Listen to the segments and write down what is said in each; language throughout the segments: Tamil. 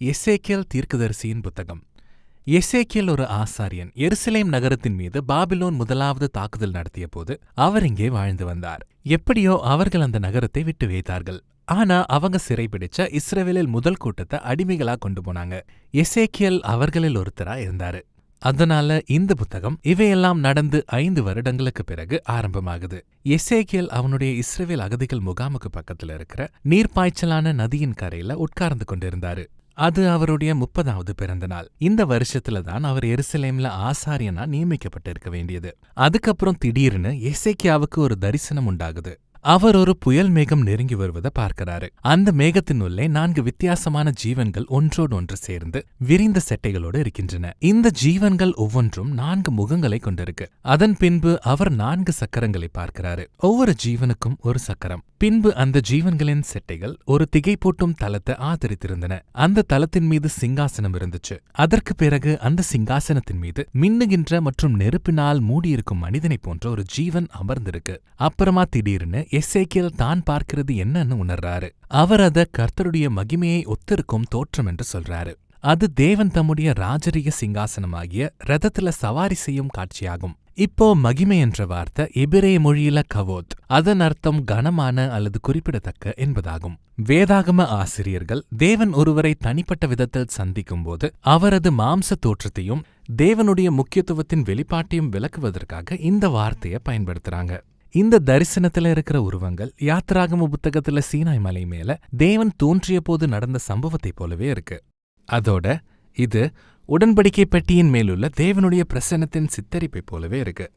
எசேக்கியல் தீர்க்கதரிசியின் புத்தகம். எசேக்கியல் ஒரு ஆசாரியன் எருசலேம் நகரத்தின் மீது பாபிலோன் முதலாவது தாக்குதல் நடத்தியபோது அவர் இங்கே வாழ்ந்து வந்தார். எப்படியோ அவர்கள் அந்த நகரத்தை விட்டு வைத்தார்கள். ஆனா அவங்க சிறைபிடிச்ச இஸ்ரேவேலில் முதல் கூட்டத்தை அடிமைகளா கொண்டு போனாங்க. எசேக்கியல் அவர்களில் ஒருத்தரா இருந்தாரு. அதனால இந்த புத்தகம் இவையெல்லாம் நடந்து ஐந்து வருடங்களுக்கு பிறகு ஆரம்பமாகுது. எசேக்கியல் அவனுடைய இஸ்ரவேல் அகதிகள் முகாமுக்கு பக்கத்துல இருக்கிற நீர்ப்பாய்ச்சலான நதியின் கரையில உட்கார்ந்து கொண்டிருந்தாரு. அது அவருடைய முப்பதாவது பிறந்த நாள். இந்த வருஷத்துல தான் அவர் எருசலேம்ல ஆசாரியனா நியமிக்கப்பட்டிருக்க வேண்டியது. அதுக்கப்புறம் திடீர்னு எசேக்கியாவுக்கு ஒரு தரிசனம் உண்டாகுது. அவர் ஒரு புயல் மேகம் நெருங்கி வருவதை பார்க்கிறாரு. அந்த மேகத்தின் உள்ளே நான்கு வித்தியாசமான ஜீவன்கள் ஒன்றோடு ஒன்று சேர்ந்து விரிந்த செட்டைகளோடு இருக்கின்றன. இந்த ஜீவன்கள் ஒவ்வொன்றும் நான்கு முகங்களை கொண்டிருக்கு. அதன் பின்பு அவர் நான்கு சக்கரங்களை பார்க்கிறாரு. ஒவ்வொரு ஜீவனுக்கும் ஒரு சக்கரம். பின்பு அந்த ஜீவன்களின் செட்டைகள் ஒரு திகைப்பூட்டும் தலத்தை ஆதரித்திருந்தன. அந்த தலத்தின் மீது சிங்காசனம் இருந்துச்சு. அதற்கு பிறகு அந்த சிங்காசனத்தின் மீது மின்னுகின்ற மற்றும் நெருப்பினால் மூடியிருக்கும் மனிதனை போன்ற ஒரு ஜீவன் அமர்ந்திருக்கு. அப்புறமா திடீர்னு எஸ்ஐக்கியல் தான் பார்க்கிறது என்னன்னு உணர்றாரு. அவர் அத கர்த்தருடைய மகிமையை ஒத்திருக்கும் தோற்றம் என்று சொல்றாரு. அது தேவன் தம்முடைய ராஜரிய சிங்காசனமாகிய ரதத்துல சவாரி செய்யும் காட்சியாகும். இப்போ மகிமை என்ற வார்த்தை எபிரே மொழியில கவோத். அதன் அர்த்தம் கனமான அல்லது குறிப்பிடத்தக்க என்பதாகும். வேதாகம ஆசிரியர்கள் தேவன் ஒருவரை தனிப்பட்ட விதத்தில் சந்திக்கும்போது அவரது மாம்ச தோற்றத்தையும் தேவனுடைய முக்கியத்துவத்தின் வெளிப்பாட்டையும் விளக்குவதற்காக இந்த வார்த்தையை பயன்படுத்துறாங்க. இந்த தரிசனத்துல இருக்கிற உருவங்கள் யாத்ராகம புத்தகத்துல சீனாய் மலை மேல தேவன் தோன்றிய போது நடந்த சம்பவத்தைப் போலவே இருக்கு. அதோட இது உடன்படிக்கை பெட்டியின் மேலுள்ள தேவனுடைய பிரசன்னத்தின் சித்தரிப்பைப் போலவே இருக்கு.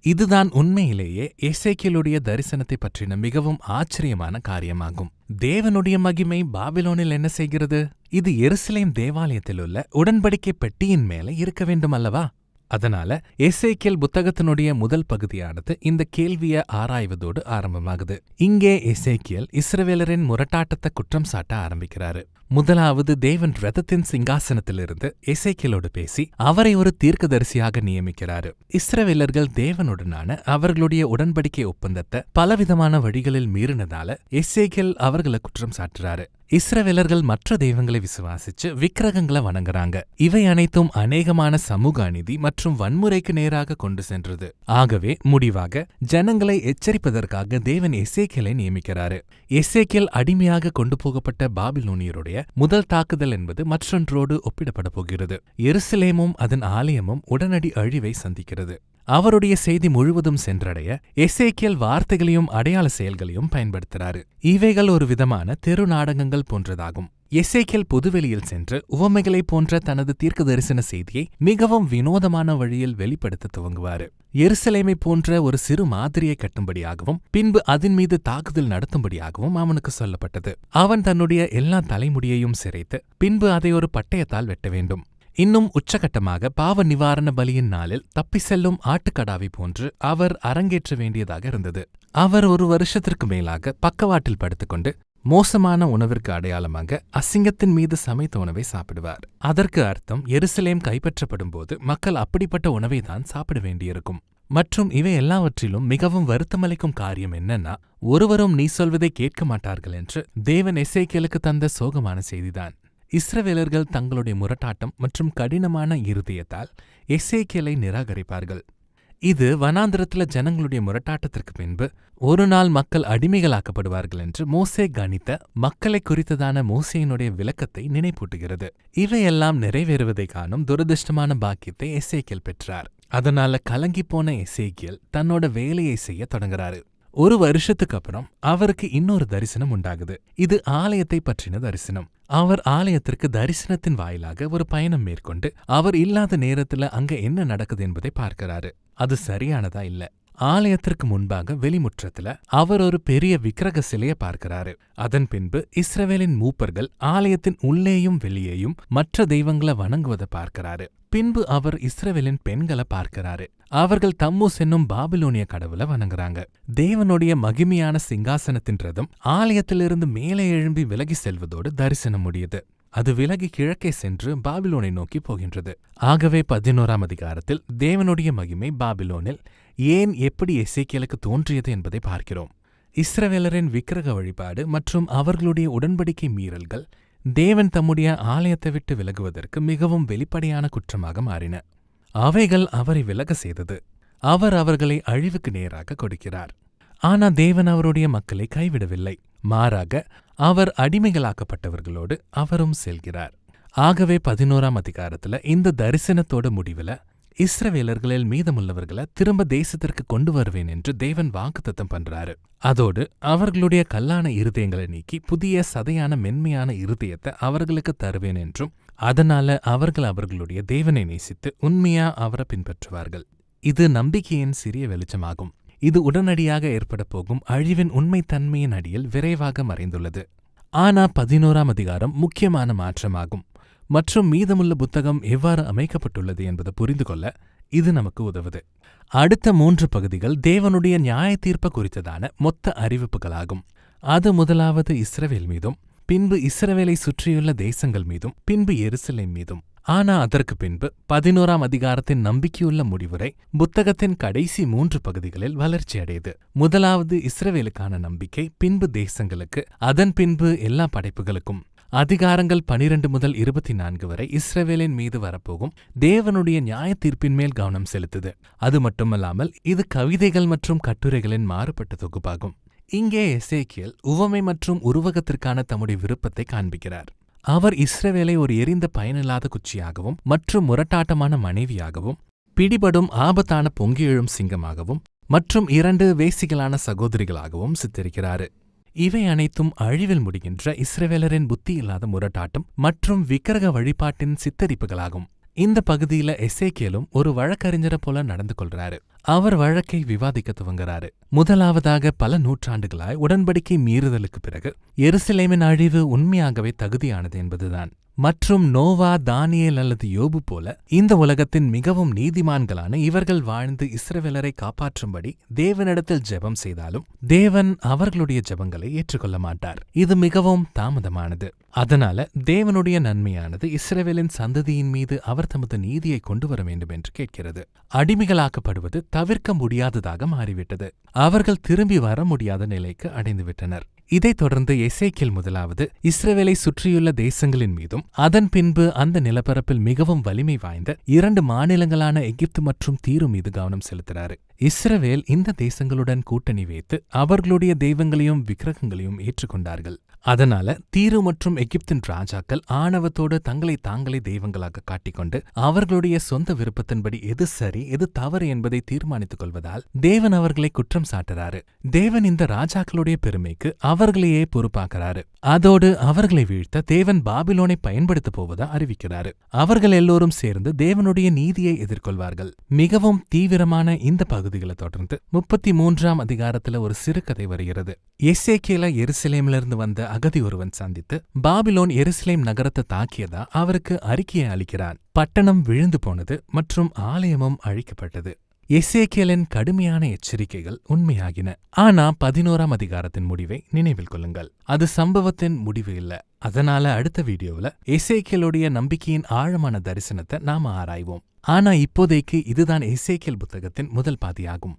இதுதான் உண்மையிலேயே எசேக்கியலுடைய தரிசனத்தை பற்றின மிகவும் ஆச்சரியமான காரியமாகும். தேவனுடைய மகிமை பாபிலோனில் என்ன செய்கிறது? இது எருசலேம் தேவாலயத்தில் உள்ள உடன்படிக்கை பெட்டியின் மேல இருக்க வேண்டும் அல்லவா? அதனால எசேக்கியல் புத்தகத்தினுடைய முதல் பகுதியானது இந்த கேள்விய ஆராய்வதோடு ஆரம்பமாகுது. இங்கே எசேக்கியல் இஸ்ரவேலரின் முரட்டாட்டத்தை குற்றம் சாட்ட ஆரம்பிக்கிறாரு. முதலாவது தேவன் ரதத்தின் சிங்காசனத்திலிருந்து எசேக்கியலோடு பேசி அவரை ஒரு தீர்க்கதரிசியாக நியமிக்கிறாரு. இஸ்ரவேலர்கள் தேவனுடனான அவர்களுடைய உடன்படிக்கை ஒப்பந்தத்தை பலவிதமான வழிகளில் மீறினதால எசேக்கியல் அவர்களை குற்றம் சாட்டுறாரு. இஸ்ரவேலர்கள் மற்ற தெய்வங்களை விசுவாசிச்சு விக்கிரகங்களை வணங்குறாங்க. இவை அனைத்தும் அநேகமான சமூக அநீதி மற்றும் வன்முறைக்கு நேராக கொண்டு சென்றது. ஆகவே முடிவாக ஜனங்களை எச்சரிப்பதற்காக தேவன் எசேக்கியலை நியமிக்கிறாரு. எசேக்கியல் அடிமையாக கொண்டு போகப்பட்ட பாபிலோனியருடைய முதல் தாக்குதல் என்பது மற்றொன்றோடு ஒப்பிடப்பட போகிறது. எருசலேமும் அதன் ஆலயமும் உடனடி அழிவை சந்திக்கிறது. அவருடைய செய்தி முழுவதும் சென்றடைய எசேக்கியல் வார்த்தைகளையும் அடையாள செயல்களையும் பயன்படுத்துறாரு. இவைகள் ஒரு விதமான தெரு நாடகங்கள் போன்றதாகும். எசேக்கியல் பொதுவெளியில் சென்று உவமைகளைப் போன்ற தனது தீர்க்க தரிசன செய்தியை மிகவும் வினோதமான வழியில் வெளிப்படுத்த துவங்குவாரு. எருசலேமை போன்ற ஒரு சிறு மாதிரியை கட்டும்படியாகவும் பின்பு அதன் மீது தாக்குதல் நடத்தும்படியாகவும் அவனுக்கு சொல்லப்பட்டது. அவன் தன்னுடைய எல்லா தலைமுடியையும் சிரைத்து பின்பு அதை ஒரு பட்டயத்தால் வெட்ட வேண்டும். இன்னும் உச்சகட்டமாக பாவ நிவாரண பலியின் நாளில் தப்பி செல்லும் ஆட்டுக்கடாவை போன்று அவர் அரங்கேற்ற வேண்டியதாக இருந்தது. அவர் ஒரு வருஷத்திற்கு மேலாக பக்கவாட்டில் படுத்துக்கொண்டு மோசமான உணவிற்கு அடையாளமாக அசிங்கத்தின் மீது சமைத்த உணவை சாப்பிடுவார். அதற்கு அர்த்தம் எருசலேம் கைப்பற்றப்படும் போது மக்கள் அப்படிப்பட்ட உணவை தான் சாப்பிட வேண்டியிருக்கும். மற்றும் இவை எல்லாவற்றிலும் மிகவும் வருத்தமளிக்கும் காரியம் என்னன்னா ஒருவரும் நீ சொல்வதை கேட்க மாட்டார்கள் என்று தேவன் எசேக்கியலுக்கு தந்த சோகமான செய்திதான். இஸ்ரவேலர்கள் தங்களுடைய முரட்டாட்டம் மற்றும் கடினமான இருதயத்தால் எசேக்கியலை நிராகரிப்பார்கள். இது வனாந்திரத்துல ஜனங்களுடைய முரட்டாட்டத்திற்கு பின்பு ஒரு நாள் மக்கள் அடிமைகளாக்கப்படுவார்கள் என்று மோசே கணித்த மக்களை குறித்ததான மோசேயினுடைய விளக்கத்தை நினைப்பூட்டுகிறது. இவையெல்லாம் நிறைவேறுவதை காணும் துரதிருஷ்டமான பாக்கியத்தை எசேக்கியல் பெற்றார். அதனால கலங்கிப்போன எசேக்கியல் தன்னோட வேலையை செய்ய தொடங்குறாரு. ஒரு வருஷத்துக்கு அப்புறம் அவருக்கு இன்னொரு தரிசனம் உண்டாகுது. இது ஆலயத்தை பற்றின தரிசனம். அவர் ஆலயத்திற்கு தரிசனத்தின் வாயிலாக ஒரு பயணம் மேற்கொண்டு அவர் இல்லாத நேரத்துல அங்க என்ன நடக்குது என்பதை பார்க்கிறாரு. அது சரியானதா இல்ல? ஆலயத்திற்கு முன்பாக வெளிமுற்றத்துல அவர் ஒரு பெரிய விக்கிரக சிலைய பார்க்கிறாரு. அதன் பின்பு இஸ்ரவேலின் மூப்பர்கள் ஆலயத்தின் உள்ளேயும் வெளியேயும் மற்ற தெய்வங்களை வணங்குவதை பார்க்கிறாரு. பின்பு அவர் இஸ்ரவேலின் பெண்களை பார்க்கிறாரு. அவர்கள் தம்மூஸ் என்னும் பாபிலோனிய கடவுளை வணங்குறாங்க. தேவனுடைய மகிமையான சிங்காசனத்தின் ரதம் ஆலயத்திலிருந்து மேலே எழும்பி விலகி செல்வதோடு தரிசனம் முடியுது. அது விலகி கிழக்கே சென்று பாபிலோனை நோக்கி போகின்றது. ஆகவே பதினோராம் அதிகாரத்தில் தேவனுடைய மகிமை பாபிலோனில் ஏன் எப்படி எசேக்கியலுக்கு தோன்றியது என்பதை பார்க்கிறோம். இஸ்ரவேலரின் விக்கிரக வழிபாடு மற்றும் அவர்களுடைய உடன்படிக்கை மீறல்கள் தேவன் தம்முடைய ஆலயத்தை விட்டு விலகுவதற்கு மிகவும் வெளிப்படையான குற்றமாக மாறின. அவைகள் அவரை விலக செய்தது. அவர் அவர்களை அழிவுக்கு நேராக கொடுக்கிறார். ஆனா தேவன் அவருடைய மக்களை கைவிடவில்லை. மாறாக அவர் அடிமைகளாக்கப்பட்டவர்களோடு அவரும் செல்கிறார். ஆகவே பதினோராம் அதிகாரத்துல இந்த தரிசனத்தோட முடிவில் இஸ்ரவேலர்களில் மீதமுள்ளவர்களை திரும்ப தேசத்திற்கு கொண்டு வருவேன் என்று தேவன் வாக்குத்தத்தம் பண்றாரு. அதோடு அவர்களுடைய கல்லான இருதயங்களை நீக்கி புதிய சதையான மென்மையான இருதயத்தை அவர்களுக்கு தருவேன் என்றும் அதனால அவர்கள் அவர்களுடைய தேவனை நேசித்து உண்மையா அவரை பின்பற்றுவார்கள். இது நம்பிக்கையின் சிறிய வெளிச்சமாகும். இது உடனடியாக ஏற்பட போகும் அழிவின் உண்மைத்தன்மையின் அடியில் விரைவாக மறைந்துள்ளது. ஆனா பதினோராம் அதிகாரம் முக்கியமான மாற்றமாகும். மற்றும் மீதமுள்ள புத்தகம் எவ்வாறு அமைக்கப்பட்டுள்ளது என்பதை புரிந்து கொள்ள இது நமக்கு உதவுது. அடுத்த மூன்று பகுதிகள் தேவனுடைய நியாய தீர்ப்பு குறித்ததான மொத்த அறிவிப்புகளாகும். அது முதலாவது இஸ்ரவேல் மீதும் பின்பு இஸ்ரவேலை சுற்றியுள்ள தேசங்கள் மீதும் பின்பு எருசலேம் மீதும். ஆனா அதற்கு பின்பு பதினோராம் அதிகாரத்தின் நம்பிக்கையுள்ள முடிவுரை புத்தகத்தின் கடைசி மூன்று பகுதிகளில் வளர்ச்சியடையுது முதலாவது இஸ்ரவேலுக்கான நம்பிக்கை பின்பு தேசங்களுக்கு அதன் பின்பு எல்லா படைப்புகளுக்கும். அதிகாரங்கள் பனிரெண்டு முதல் இருபத்தி நான்கு வரை இஸ்ரவேலின் மீது வரப்போகும் தேவனுடைய நியாய தீர்ப்பின் மேல் கவனம் செலுத்துது. அது மட்டுமல்லாமல் இது கவிதைகள் மற்றும் கட்டுரைகளின் மாறுபட்ட தொகுப்பாகும். இங்கே எசேக்கியல் உவமை மற்றும் உருவகத்திற்கான தம்முடைய விருப்பத்தை காண்பிக்கிறார். அவர் இஸ்ரவேலை ஒரு எரிந்த பயனில்லாத குச்சியாகவும் மற்றும் முரட்டாட்டமான மனைவியாகவும் பிடிபடும் ஆபத்தான பொங்கி எழும் சிங்கமாகவும் மற்றும் இரண்டு வேசிகளான சகோதரிகளாகவும் சித்தரிக்கிறாரு. இவை அனைத்தும் அழிவில் முடிகின்ற இஸ்ரவேலரின் புத்தியில்லாத முரட்டாட்டம் மற்றும் விக்கிரக வழிபாட்டின் சித்தரிப்புகளாகும். இந்த பகுதியில எசேக்கியலும் ஒரு வழக்கறிஞரை போல நடந்து கொள்றாரு. அவர் வழக்கை விவாதிக்க துவங்குறாரு. முதலாவதாக பல நூற்றாண்டுகளாய் உடன்படிக்கை மீறுதலுக்கு பிறகு எருசலேமின் அழிவு உண்மையாகவே தகுதியானது என்பதுதான். மற்றும் நோவா தானியேல் அல்லது யோபு போல இந்த உலகத்தின் மிகவும் நீதிமான்களான இவர்கள் வாழ்ந்து இஸ்ரவேலரை காப்பாற்றும்படி தேவனிடத்தில் ஜெபம் செய்தாலும் தேவன் அவர்களுடைய ஜெபங்களை ஏற்றுக்கொள்ள மாட்டார். இது மிகவும் தாமதமானது. அதனால தேவனுடைய நன்மையானது இஸ்ரவேலின் சந்ததியின் மீது அவர் தமது நீதியை கொண்டு வர வேண்டும் என்று கேட்கிறது. அடிமைகளாக்கப்படுவது தவிர்க்க முடியாததாக மாறிவிட்டது. அவர்கள் திரும்பி வர முடியாத நிலைக்கு அடைந்துவிட்டனர். இதைத் தொடர்ந்து எசேக்கியல் முதலாவது இஸ்ரேலை சுற்றியுள்ள தேசங்களின் மீதும் அதன் பின்பு அந்த நிலப்பரப்பில் மிகவும் வலிமை வாய்ந்த இரண்டு மாநிலங்களான எகிப்து மற்றும் தீரு மீது கவனம் செலுத்துறாரு. இஸ்ரவேல் இந்த தேசங்களுடன் கூட்டணி வைத்து அவர்களுடைய தெய்வங்களையும் விக்கிரகங்களையும் ஏற்றுக்கொண்டார்கள். அதனால தீரு மற்றும் எகிப்தின் ராஜாக்கள் ஆணவத்தோடு தங்களை தாங்களே தெய்வங்களாக காட்டிக்கொண்டு அவர்களுடைய சொந்த விருப்பத்தின்படி எது சரி எது தவறு என்பதை தீர்மானித்துக் கொள்வதால் தேவன் அவர்களை குற்றம் சாட்டுறாரு. தேவன் இந்த ராஜாக்களுடைய பெருமைக்கு அவர்களையே பொறுப்பாக்குறாரு. அதோடு அவர்களை வீழ்த்த தேவன் பாபிலோனை பயன்படுத்தப் போவதா அறிவிக்கிறாரு. அவர்கள் எல்லோரும் சேர்ந்து தேவனுடைய நீதியை எதிர்கொள்வார்கள். மிகவும் தீவிரமான இந்த பகுதிகளை தொடர்ந்து முப்பத்தி மூன்றாம் அதிகாரத்துல ஒரு சிறுகதை வருகிறது. எஸ்ஏகேல எருசலேமிலிருந்து வந்த அகதி ஒருவன் சந்தித்து பாபிலோன் எருசலேம் நகரத்தை தாக்கியதா அவருக்கு அறிக்கையை அளிக்கிறான். பட்டணம் விழுந்து போனது மற்றும் ஆலயமும் அழிக்கப்பட்டது. எசேக்கியலின் கடுமையான எச்சரிக்கைகள் உண்மையாகின. ஆனா பதினோராம் அதிகாரத்தின் முடிவை நினைவில் கொள்ளுங்கள். அது சம்பவத்தின் முடிவு இல்ல. அதனால அடுத்த வீடியோவுல எசேக்கியலுடைய நம்பிக்கையின் ஆழமான தரிசனத்தை நாம ஆராய்வோம். ஆனா இப்போதைக்கு இதுதான் எசேக்கியல் புத்தகத்தின் முதல் பாதியாகும்.